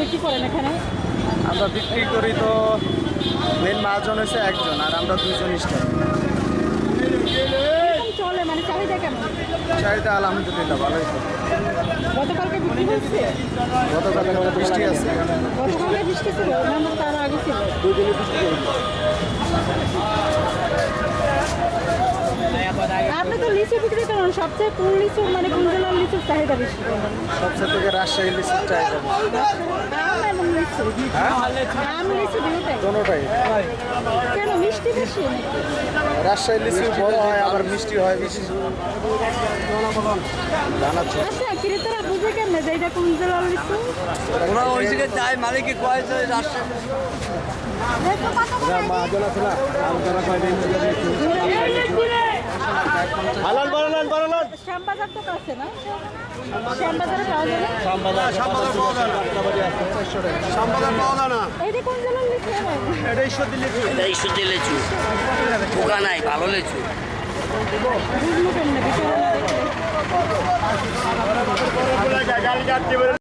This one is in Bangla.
বিক্রি করেন এখানে? আমরা বিক্রি করি তো মেন মাহাজন হয়েছে একজন আর আমরা দুজন মানে চাহিদা আলহামদুলিল্লাহ ভালোই বৃষ্টি আছে। আগে ছিল। বৃষ্টি লিচু বিক্রি করেন সবচেয়ে কোন লিচু মানে কোন জেলার লিচুর চাহিদা বেশি? সবচেয়ে থেকে রাজশাহী লিচুর চাহিদা আম এবং লিচু আম লিচু দুটোই কোনোটাই। কেন মিষ্টি বেশি? রাজশাহী লিচু বড় হয় আবার মিষ্টি হয় বেশি। আচ্ছা ক্রেতারা বুঝে কেমনে যে এটা কোন জেলার লিচু? ওরা ওই জায়গায় যায় মালিককে কয় যে রাজশাহী দেখো কত করে মহাজন আছে না আলোচনা হালাল বাড়ালান বাড়ালান শ্যামবাজার তো কাছে না শ্যামবাজারে পাওয়া যাবে শ্যামবাজার শ্যামবাজার পাওয়া যায় না শ্যামবাজার পাওয়া যায় না এটা কোন জেলার লিচু এটা ঈশ্বর দিল্লি এটা ইস্যুতে লেচু পোকা নাই ভালো লেচু বুঝলো কেমনে না দেখলে